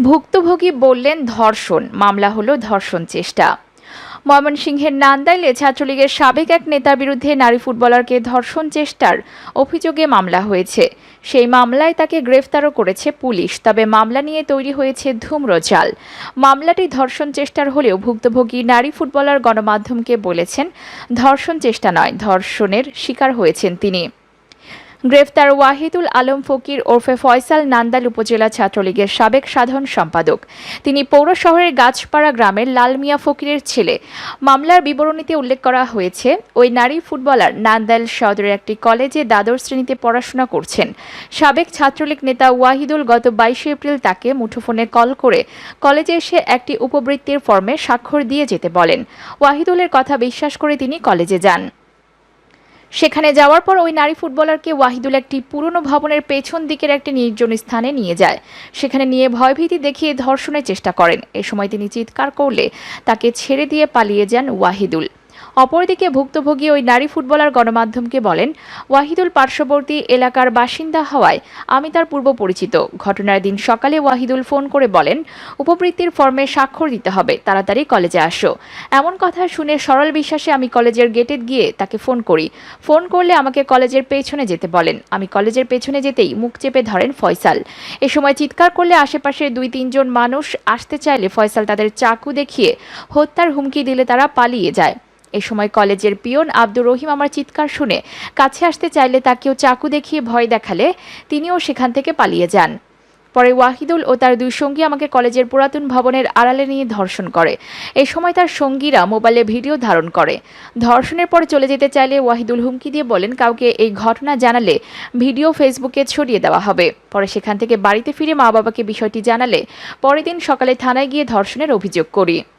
ভুক্তভোগী বললেন, ধর্ষণ। মামলা হলো ধর্ষণ চেষ্টা। ময়মনসিংহের নান্দাইলে ছাত্রলীগের সাবেক এক নেতার বিরুদ্ধে নারী ফুটবলারকে ধর্ষণ চেষ্টার অভিযোগে মামলা হয়েছে। সেই মামলায় তাকে গ্রেফতারও করেছে পুলিশ, তবে মামলা নিয়ে তৈরি হয়েছে ধূম্রজাল মামলাটি ধর্ষণ চেষ্টার হলেও ভুক্তভোগী নারী ফুটবলার গণমাধ্যমকে বলেছেন, ধর্ষণ চেষ্টা নয়, ধর্ষণের শিকার হয়েছেন তিনি। গ্রেফতার ওয়াহিদুল আলম ফকির ওরফে ফয়সাল নান্দাল উপজেলা ছাত্রলীগের সাবেক সাধারণ সম্পাদক। তিনি পৌর শহরের গাছপাড়া গ্রামের লালমিয়া ফকিরের ছেলে। মামলার বিবরণীতে উল্লেখ করা হয়েছে, ওই নারী ফুটবলার নান্দাইল সদরের একটি কলেজে দ্বাদশ শ্রেণীতে পড়াশোনা করছেন। সাবেক ছাত্রলীগ নেতা ওয়াহিদুল গত বাইশে এপ্রিল তাকে মুঠোফোনে কল করে কলেজে এসে একটি উপবৃত্তির ফর্মে স্বাক্ষর দিয়ে যেতে বলেন। ওয়াহিদুলের কথা বিশ্বাস করে তিনি কলেজে যান। সেখানে যাওয়ার পর ওই নারী ফুটবলারকে ওয়াহিদুল একটি পুরনো ভবনের পেছন দিকের একটি নির্জন স্থানে নিয়ে যায়। সেখানে নিয়ে ভয়ভীতি দেখিয়ে ধর্ষণের চেষ্টা করেন। এ সময় তিনি চিৎকার করলে তাকে ছেড়ে দিয়ে পালিয়ে যান ওয়াহিদুল। অপরদিকে ভুক্তভোগী ওই নারী ফুটবলার গণমাধ্যমকে বলেন, ওয়াহিদুল পার্শ্ববর্তী এলাকার বাসিন্দা হওয়ায় আমি তার পূর্ব পরিচিত। ঘটনার দিন সকালে ওয়াহিদুল ফোন করে বলেন, উপবৃত্তির ফর্মে স্বাক্ষর দিতে হবে, তাড়াতাড়ি কলেজে আসো। এমন কথা শুনে সরল বিশ্বাসে আমি কলেজের গেটে গিয়ে তাকে ফোন করি। ফোন করলে আমাকে কলেজের পেছনে যেতে বলেন। আমি কলেজের পেছনে যেতেই মুখ চেপে ধরেন ফয়সাল। এ সময় চিৎকার করলে আশেপাশের দুই তিনজন মানুষ আসতে চাইলে ফয়সাল তাদের চাকু দেখিয়ে হত্যার হুমকি দিলে তারা পালিয়ে যায়। এ সময় কলেজের পিয়ন আব্দুর রহিম আমার চিৎকার শুনে কাছে আসতে চাইলে তাকেও চাকু দেখিয়ে ভয় দেখালে তিনিও সেখান থেকে পালিয়ে যান। পরে ওয়াহিদুল ও তার দুই সঙ্গী আমাকে কলেজের পুরাতন ভবনের আড়ালে নিয়ে ধর্ষণ করে। এ সময় তার সঙ্গীরা মোবাইলে ভিডিও ধারণ করে। ধর্ষণের পর চলে যেতে চাইলে ওয়াহিদুল হুমকি দিয়ে বলেন, কাউকে এই ঘটনা জানালে ভিডিও ফেসবুকে ছড়িয়ে দেওয়া হবে। পরে সেখান থেকে বাড়িতে ফিরে মা বাবাকে বিষয়টি জানালে পরের দিন সকালে থানায় গিয়ে ধর্ষণের অভিযোগ করি।